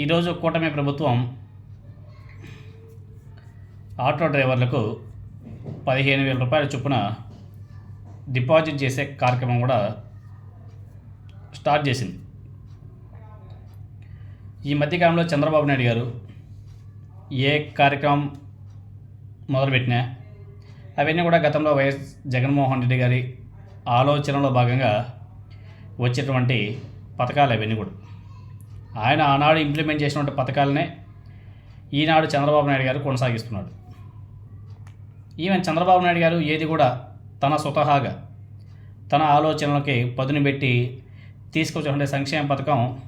ఈరోజు కూటమి ప్రభుత్వం ఆటో డ్రైవర్లకు పదిహేను వేల రూపాయల చొప్పున డిపాజిట్ చేసే కార్యక్రమం కూడా స్టార్ట్ చేసింది. ఈ మధ్యకాలంలో చంద్రబాబు నాయుడు గారు ఏ కార్యక్రమం మొదలుపెట్టినా అవన్నీ కూడా గతంలో వైఎస్ జగన్మోహన్ రెడ్డి గారి ఆలోచనలో భాగంగా వచ్చేటువంటి పథకాలు అవన్నీ కూడా. ఆయన ఆనాడు ఇంప్లిమెంట్ చేసినటువంటి పథకాలనే ఈనాడు చంద్రబాబు నాయుడు గారు కొనసాగిస్తున్నాడు. ఈవెన్ చంద్రబాబు నాయుడు గారు ఏది కూడా తన స్వతహాగా తన ఆలోచనలకి పదును పెట్టి తీసుకొచ్చినటువంటి సంక్షేమ పథకం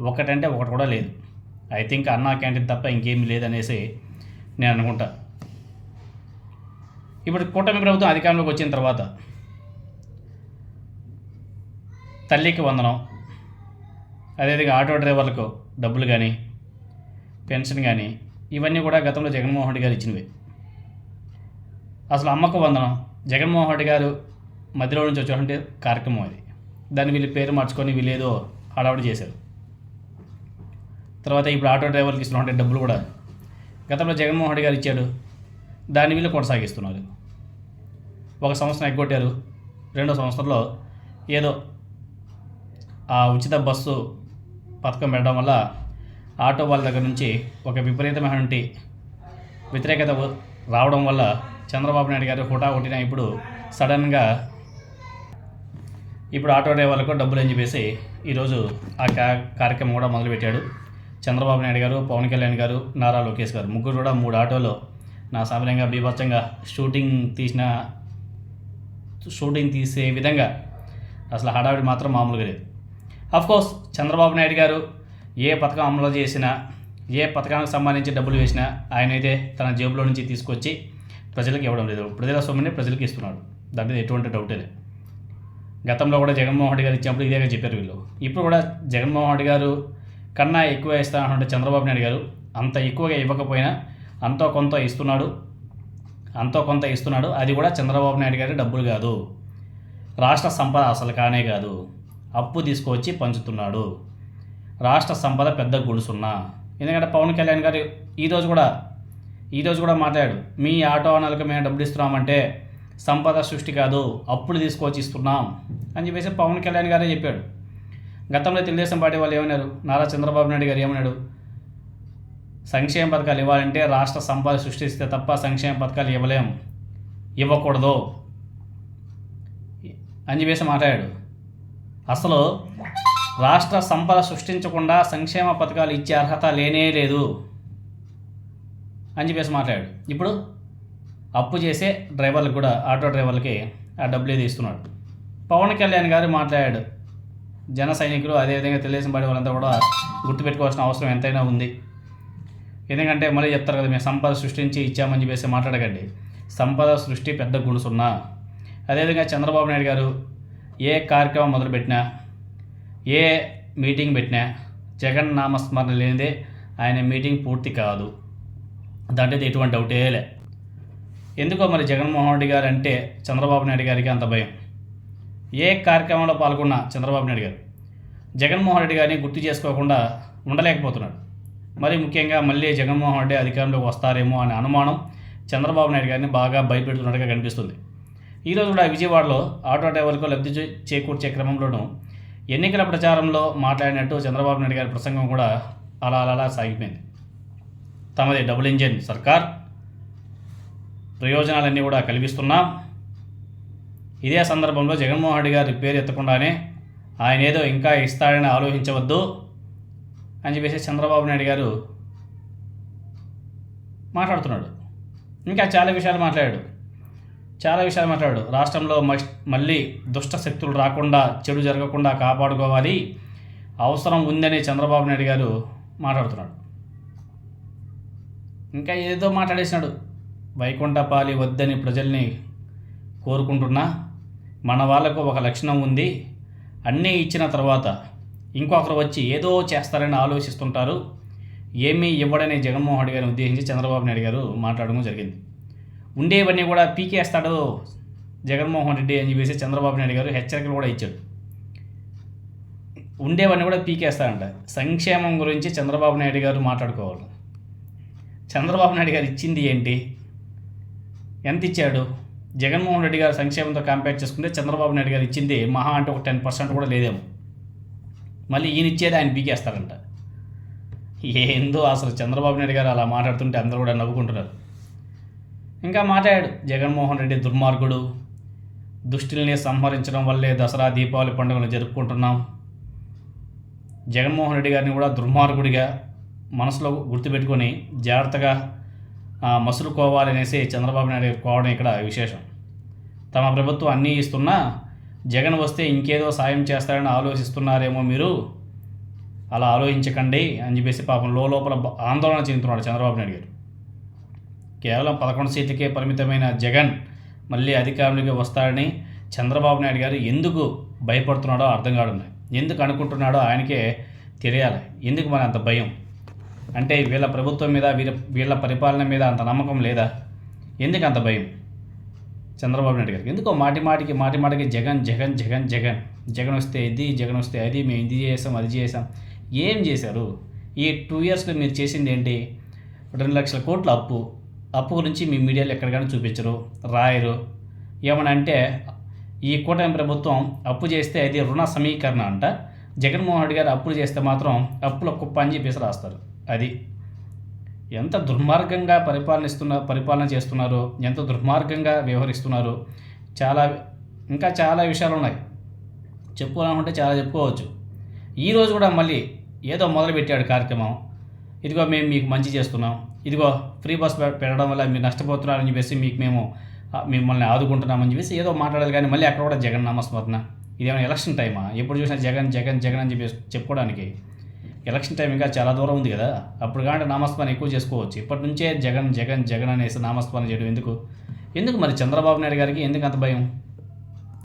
ఒకటంటే ఒకటి కూడా లేదు. ఐ థింక్ అన్నా క్యాంటీన్ తప్ప ఇంకేమీ లేదనేసి నేను అనుకుంటా. ఇప్పుడు కూటమి ప్రభుత్వం అధికారంలోకి వచ్చిన తర్వాత తల్లికి వందనం అదేవిధంగా ఆటో డ్రైవర్లకు డబ్బులు కానీ పెన్షన్ కానీ ఇవన్నీ కూడా గతంలో జగన్మోహన్ రెడ్డి గారు ఇచ్చినవి. అసలు అమ్మకు వందనం. జగన్మోహన్ రెడ్డి గారు మధ్యలో నుంచి వచ్చేటువంటి కార్యక్రమం అది. దాన్ని వీళ్ళు పేరు మార్చుకొని వీళ్ళు ఏదో హడావుడి చేశారు. తర్వాత ఇప్పుడు ఆటో డ్రైవర్కి ఇస్తున్నటువంటి డబ్బులు కూడా గతంలో జగన్మోహన్ రెడ్డి గారు ఇచ్చాడు. దాన్ని వీళ్ళు కొనసాగిస్తున్నారు. ఒక సంవత్సరం ఎగ్గొట్టారు. రెండో సంవత్సరంలో ఏదో ఆ ఉచిత బస్సు పథకం పెట్టడం వల్ల ఆటో వాళ్ళ దగ్గర నుంచి ఒక విపరీతమైనటువంటి వ్యతిరేకత రావడం వల్ల చంద్రబాబు నాయుడు గారు హుటా హుటిన ఇప్పుడు సడన్గా ఇప్పుడు ఆటో డ్రైవర్లకు డబ్బులు అని చెప్పేసి ఈరోజు ఆ కా కార్యక్రమం కూడా మొదలుపెట్టాడు. చంద్రబాబు నాయుడు గారు పవన్ కళ్యాణ్ గారు నారా లోకేష్ గారు ముగ్గురు కూడా మూడు ఆటోలో నా సామాన్యంగా బీభత్సంగా షూటింగ్ తీసిన షూటింగ్ తీసే విధంగా అసలు హడావిడి మాత్రం మామూలుగా లేదు. కోర్స్ చంద్రబాబు నాయుడు గారు ఏ పథకం అమలు చేసినా ఏ పథకానికి సంబంధించి డబ్బులు వేసినా ఆయన అయితే తన జేబులో నుంచి తీసుకొచ్చి ప్రజలకు ఇవ్వడం లేదు. ప్రజల సొమ్ముని ప్రజలకు ఇస్తున్నాడు. దాంట్లో ఎటువంటి డౌటే లేదు. గతంలో కూడా జగన్మోహన్ రెడ్డి గారు ఇచ్చినప్పుడు ఇదేగా చెప్పారు వీళ్ళు. ఇప్పుడు కూడా జగన్మోహన్ రెడ్డి గారు కన్నా ఎక్కువ ఇస్తానంటే చంద్రబాబు నాయుడు గారు అంత ఎక్కువగా ఇవ్వకపోయినా అంతో కొంత ఇస్తున్నాడు అంతో కొంత ఇస్తున్నాడు. అది కూడా చంద్రబాబు నాయుడు గారి డబ్బులు కాదు. రాష్ట్ర సంపద అసలు కానే కాదు. అప్పు తీసుకొచ్చి పంచుతున్నాడు. రాష్ట్ర సంపద పెద్ద గుడుసున్నా ఎందుకంటే పవన్ కళ్యాణ్ గారు ఈరోజు కూడా ఈరోజు కూడా మాట్లాడాడు. మీ ఆటో ఓనర్లకు మేము డబ్బులు ఇస్తున్నామంటే సంపద సృష్టి కాదు అప్పులు తీసుకొచ్చి ఇస్తున్నాం అని చెప్పేసి పవన్ కళ్యాణ్ గారే చెప్పాడు. గతంలో తెలుగుదేశం పార్టీ వాళ్ళు ఏమన్నారు? నారా చంద్రబాబు నాయుడు గారు ఏమన్నాడు? సంక్షేమ పథకాలు ఇవ్వాలంటే రాష్ట్ర సంపద సృష్టిస్తే తప్ప సంక్షేమ పథకాలు ఇవ్వలేం. ఇవ్వకూడదు. అని చెప్పేసి మాట్లాడాడు. అసలు రాష్ట్ర సంపద సృష్టించకుండా సంక్షేమ పథకాలు ఇచ్చే అర్హత లేనే లేదు అని చెప్పేసి మాట్లాడాడు. ఇప్పుడు అప్పు చేసే డ్రైవర్లకు కూడా ఆటో డ్రైవర్లకి ఆ డబ్బులు ఏది ఇస్తున్నాడు. పవన్ కళ్యాణ్ గారు మాట్లాడాడు. జన సైనికులు అదేవిధంగా తెలుగుదేశం పార్టీ వాళ్ళంతా కూడా గుర్తుపెట్టుకోవాల్సిన అవసరం ఎంతైనా ఉంది. ఎందుకంటే మళ్ళీ చెప్తారు కదా మేము సంపద సృష్టించి ఇచ్చామని చెప్పేసి మాట్లాడకండి. సంపద సృష్టి పెద్ద గుణసున్నా. అదేవిధంగా చంద్రబాబు నాయుడు గారు ఏ కార్యక్రమం మొదలుపెట్టినా ఏ మీటింగ్ పెట్టినా జగన్ నామస్మరణ లేనిదే ఆయన మీటింగ్ పూర్తి కాదు. దాంట్లో ఎటువంటి డౌటే లే. ఎందుకో మరి జగన్మోహన్ రెడ్డి గారు అంటే చంద్రబాబు నాయుడు గారికి అంత భయం. ఏ కార్యక్రమంలో పాల్గొన్న చంద్రబాబు నాయుడు గారు? జగన్మోహన్ రెడ్డి గారిని గుర్తు చేసుకోకుండా ఉండలేకపోతున్నాడు. మరి ముఖ్యంగా మళ్ళీ జగన్మోహన్ రెడ్డి అధికారంలోకి వస్తారేమో అనే అనుమానం చంద్రబాబు నాయుడు గారిని బాగా భయపెడుతున్నట్టుగా కనిపిస్తుంది. ఈరోజు కూడా విజయవాడలో ఆటో డ్రైవర్లకు లబ్ధి చేకూర్చే క్రమంలోనూ ఎన్నికల ప్రచారంలో మాట్లాడినట్టు చంద్రబాబు నాయుడు గారి ప్రసంగం కూడా అలా అలా అలా సాగిపోయింది. తమది డబుల్ ఇంజిన్ సర్కార్. ప్రయోజనాలన్నీ కూడా కల్పిస్తున్నాం. ఇదే సందర్భంలో జగన్మోహన్ రెడ్డి గారి పేరు ఎత్తకుండానే ఆయన ఏదో ఇంకా ఇస్తాడని ఆలోచించవద్దు అని చెప్పేసి చంద్రబాబు నాయుడు గారు మాట్లాడుతున్నాడు. ఇంకా చాలా విషయాలు మాట్లాడాడు. చాలా విషయాలు మాట్లాడు రాష్ట్రంలో మష్- మళ్ళీ దుష్ట శక్తులు రాకుండా చెడు జరగకుండా కాపాడుకోవాలి. అవసరం ఉందని చంద్రబాబు నాయుడు గారు మాట్లాడుతున్నాడు. ఇంకా ఏదో మాట్లాడేసినాడు. వైకుంఠపాలి వద్దని ప్రజల్ని కోరుకుంటున్నా మన వాళ్ళకు ఒక లక్షణం ఉంది. అన్నీ ఇచ్చిన తర్వాత ఇంకొకరు వచ్చి ఏదో చేస్తారని ఆలోచిస్తుంటారు. ఏమీ ఇవ్వడని జగన్మోహన్ రెడ్డి గారిని ఉద్దేశించి చంద్రబాబు నాయుడు గారు మాట్లాడడం జరిగింది. ఉండేవన్నీ కూడా పీకేస్తాడు జగన్మోహన్ రెడ్డి అని చెప్పేసి చంద్రబాబు నాయుడు గారు హెచ్చరికలు కూడా ఇచ్చాడు. ఉండేవన్నీ కూడా పీకేస్తారంట. సంక్షేమం గురించి చంద్రబాబు నాయుడు గారు మాట్లాడుకోవాలి. చంద్రబాబు నాయుడు గారు ఇచ్చింది ఏంటి? ఎంత ఇచ్చాడు? జగన్మోహన్ రెడ్డి గారు సంక్షేమంతో కంపేర్ చేసుకుంటే చంద్రబాబు నాయుడు గారు ఇచ్చింది మహా అంటే ఒక టెన్ పర్సెంట్ కూడా లేదేమో. మళ్ళీ ఈయన ఇచ్చేది ఆయన పీకేస్తారంట. ఏందో అసలు చంద్రబాబు నాయుడు గారు అలా మాట్లాడుతుంటే అందరూ కూడా నవ్వుకుంటున్నారు. ఇంకా మాట్లాడాడు. జగన్మోహన్ రెడ్డి దుర్మార్గుడు. దుష్టుల్ని సంహరించడం వల్లే దసరా దీపావళి పండుగను జరుపుకుంటున్నాం. జగన్మోహన్ రెడ్డి గారిని కూడా దుర్మార్గుడిగా మనసులో గుర్తుపెట్టుకొని జాగ్రత్తగా మసులుకోవాలనేసి చంద్రబాబు నాయుడు గారు కోవడం ఇక్కడ విశేషం. తమ ప్రభుత్వం అన్నీ ఇస్తున్నా జగన్ వస్తే ఇంకేదో సాయం చేస్తారని ఆలోచిస్తున్నారేమో మీరు. అలా ఆలోచించకండి అని చెప్పేసి పాపం లోపల ఆందోళన చెందుతున్నాడు చంద్రబాబు నాయుడు గారు. కేవలం పదకొండు సీట్లకే పరిమితమైన జగన్ మళ్ళీ అధికారంలోకి వస్తాడని చంద్రబాబు నాయుడు గారు ఎందుకు భయపడుతున్నాడో అర్థం కావడం ఎందుకు అనుకుంటున్నాడో ఆయనకే తెలియాలి. ఎందుకు మరి అంత భయం? అంటే వీళ్ళ ప్రభుత్వం మీద వీళ్ళ వీళ్ళ పరిపాలన మీద అంత నమ్మకం లేదా? ఎందుకు అంత భయం? చంద్రబాబు నాయుడు గారికి. ఎందుకో మాటి మాటికి మాటి మాటికి జగన్ జగన్ జగన్ జగన్. జగన్ వస్తే ఇది జగన్ వస్తే అది మేము ఇది చేసాం అది చేసాం. ఏం చేశారు? ఈ టూ ఇయర్స్లో మీరు చేసింది ఏంటి? రెండు లక్షల కోట్ల అప్పు. అప్పు గురించి మీ మీడియాలో ఎక్కడికైనా చూపించరు రాయరు. ఏమని అంటే ఈ కూటమి ప్రభుత్వం అప్పు చేస్తే అది రుణ సమీకరణ అంట. జగన్మోహన్ రెడ్డి గారు అప్పులు చేస్తే మాత్రం అప్పుల కుప్ప అని చెప్పేసి రాస్తారు. అది ఎంత దుర్మార్గంగా పరిపాలనిస్తున్న పరిపాలన చేస్తున్నారు ఎంత దుర్మార్గంగా వ్యవహరిస్తున్నారు చాలా ఇంకా చాలా విషయాలు ఉన్నాయి. చెప్పుకోవాలనుకుంటే చాలా చెప్పుకోవచ్చు. ఈరోజు కూడా మళ్ళీ ఏదో మొదలుపెట్టాడు కార్యక్రమం. ఇదిగో మేము మీకు మంచి చేస్తున్నాం. ఇదిగో ఫ్రీ బస్ పెట్టడం వల్ల మీరు నష్టపోతున్నారని చెప్పేసి మీకు మేము మిమ్మల్ని ఆదుకుంటున్నామని చెప్పేసి ఏదో మాట్లాడాలి కానీ మళ్ళీ అక్కడ కూడా జగన్ నామస్మరణ ఇదేమైనా ఎలక్షన్ టైమా ఎప్పుడు చూసినా జగన్ జగన్ జగన్ అని చెప్పేసి చెప్పుకోవడానికి. ఎలక్షన్ టైం ఇంకా చాలా దూరం ఉంది కదా? అప్పుడు కానీ నామస్మరణ ఎక్కువ చేసుకోవచ్చు. ఇప్పటి నుంచే జగన్ జగన్ జగన్ అనేసి నామస్మరణ చేయడం ఎందుకు? ఎందుకు మరి చంద్రబాబు నాయుడు గారికి ఎందుకు అంత భయం?